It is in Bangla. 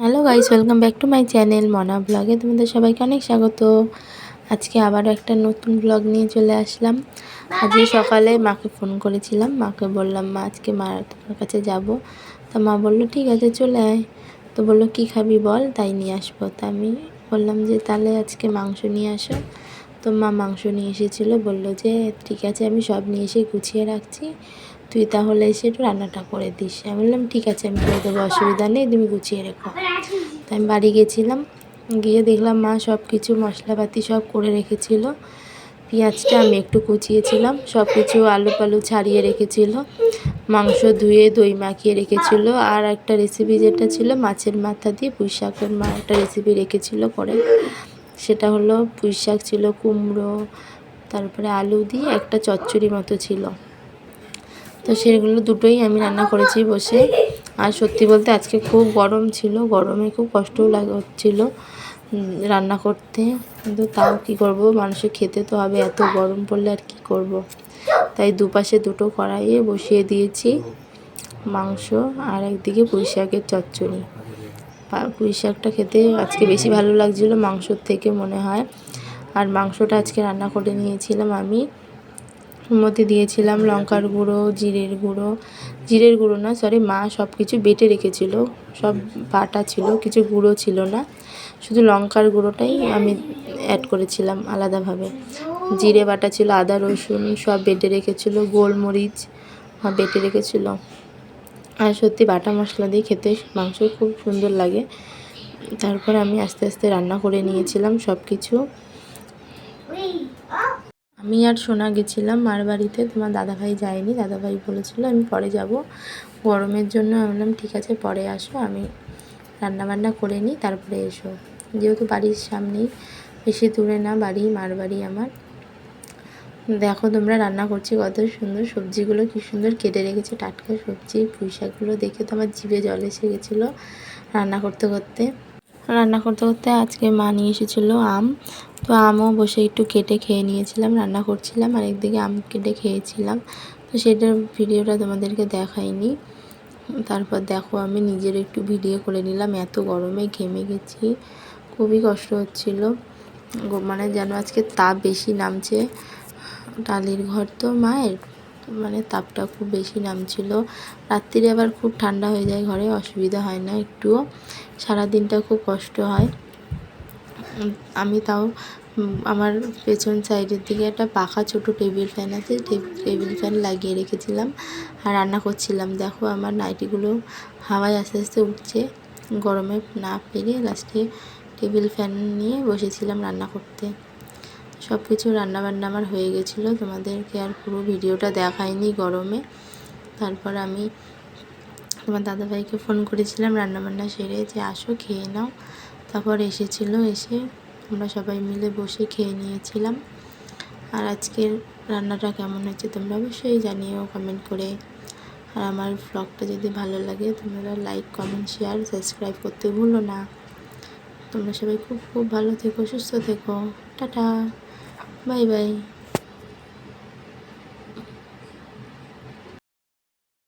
Hello guys welcome back to my channel Mona ব্লগে তোমাদের সবাইকে অনেক স্বাগত। আজকে আবারও একটা নতুন ব্লগ নিয়ে চলে আসলাম। আজকে সকালে মাকে ফোন করেছিলাম, মাকে বললাম, মা, আজকে মার তোমার কাছে যাব। তা মা বলল, ঠিক আছে, চলে আয়। তো বলল, কী খাবি বল? তাই নিয়ে আসব। তা আমি বললাম যে, তাহলে আজকে মাংস নিয়ে আসো। তো মা মাংস নিয়ে এসেছিল, বলল যে, ঠিক আছে, আমি সব নিয়ে এসে গুছিয়ে রাখছি। তুই তাহলে এসে একটু রান্নাটা করে দিস। আমি বললাম, ঠিক আছে, আমি করে দেবো, অসুবিধা নেই, তুমি গুছিয়ে রেখো। তাই আমি বাড়ি গেছিলাম, গিয়ে দেখলাম মা সব কিছু মশলাপাতি সব করে রেখেছিল। পেঁয়াজটা আমি একটু কুচিয়েছিলাম সব কিছু আলু পালু ছাড়িয়ে রেখেছিল, মাংস ধুয়ে দই মাখিয়ে রেখেছিল, আর একটা রেসিপি যেটা ছিল, মাছের মাথা দিয়ে পুঁই শাকের মা একটা রেসিপি রেখেছিল করে। সেটা হলো পুঁই শাক ছিল কুমড়ো, তারপরে আলু দিয়ে একটা চচ্চড়ি মতো ছিল। তো সেগুলো দুটোই আমি রান্না করেছি বসে। আর সত্যি বলতে আজকে খুব গরম ছিল, গরমে খুব কষ্টও লাগা হচ্ছিল রান্না করতে। কিন্তু তাও কি করব, মানুষের খেতে তো হবে, এত গরম পড়লে আর কি করব। তাই দুপাশে দুটো কড়াইয়ে বসিয়ে দিয়েছি মাংস আর একদিকে পুঁই শাকের চচ্চড়ি। পুঁই শাকটা খেতে আজকে বেশি ভালো লাগছিল মাংসর থেকে মনে হয়। আর মাংসটা আজকে রান্না করে নিয়েছিলাম আমি। মধ্যে দিয়েছিলাম লঙ্কার গুঁড়ো জিরের গুঁড়ো। জিরের গুঁড়ো না সরি মা সব কিছু বেটে রেখেছিল। সব বাটা ছিল কিছু গুঁড়ো ছিল না। শুধু লঙ্কার গুঁড়োটাই আমি অ্যাড করেছিলাম আলাদাভাবে। জিরে বাটা ছিল আদা রসুন সব বেটে রেখেছিল গোলমরিচ বেটে রেখেছিল। আর সত্যি বাটা মশলা দিয়ে খেতে মাংস খুব সুন্দর লাগে। তারপর আমি আস্তে আস্তে রান্না করে নিয়েছিলাম সব কিছু আমি আর সোনা গেছিলাম মার বাড়িতে, তোমার দাদাভাই যায়নি, দাদাভাই বলেছিল আমি পরে যাব। গরমের জন্য আমি বললাম, ঠিক আছে, পরে আসো, আমি রান্না বান্না করে নিই, তারপরে এসো। যেহেতু বাড়ির সামনেই বেশি দূরে না, বাড়ি, মার বাড়ি আমার। দেখো তোমরা রান্না করছি কত সুন্দর, সবজিগুলো কি সুন্দর কেটে রেখেছে, টাটকা সবজি পুঁই শাকগুলো দেখে তো আমার জিভে জল এসে গেছিল রান্না করতে করতে। রান্না করতে করতে আজকে মা নিয়ে এসেছিল আম। তো আমও বসে একটু কেটে খেয়ে নিয়েছিলাম, রান্না করছিলাম, আর একদিকে আম কেটে খেয়েছিলাম। তো সেটার ভিডিওটা তোমাদেরকে দেখাইনি। তারপর দেখো, আমি নিজের একটু ভিডিও করে নিলাম, এত গরমে ঘেমে গেছি, খুবই কষ্ট হচ্ছিল। মানে যেন আজকে তাপ বেশি নামছে টালির ঘর তো মায়ের মানে তাপটা খুব বেশি নামছিল। রাত্রিরে আবার খুব ঠান্ডা হয়ে যায় ঘরে, অসুবিধা হয় না একটুও। সারাদিনটা খুব কষ্ট হয়। আমি তাও আমার পেছন সাইডের দিকে একটা পাখা ছোট টেবিল ফ্যান আছে টেবিল ফ্যান লাগিয়ে রেখেছিলাম। আর রান্না করছিলাম। দেখো আমার নাইটিগুলো হাওয়ায় আস্তে আস্তে উঠছে। গরমে না পেরে লাস্টে টেবিল ফ্যান নিয়ে বসেছিলাম রান্না করতে। সব কিছু রান্নাবান্না আমার হয়ে গেছিল। তোমাদেরকে আর পুরো ভিডিওটা দেখায়নি গরমে। তারপর আমি তোমার দাদাভাইকে ফোন করেছিলাম, রান্নাবান্না সেরে যে আসো, খেয়ে নাও। তারপর এসেছিল, এসে আমরা সবাই মিলে বসে খেয়ে নিয়েছিলাম। আর আজকের রান্নাটা কেমন হয়েছে তোমরা অবশ্যই জানিও কমেন্ট করে। আর আমার ব্লগটা যদি ভালো লাগে, তোমরা লাইক কমেন্ট শেয়ার সাবস্ক্রাইব করতে ভুলো না। তোমরা সবাই খুব খুব ভালো থেকো, সুস্থ থেকো। Tata bye bye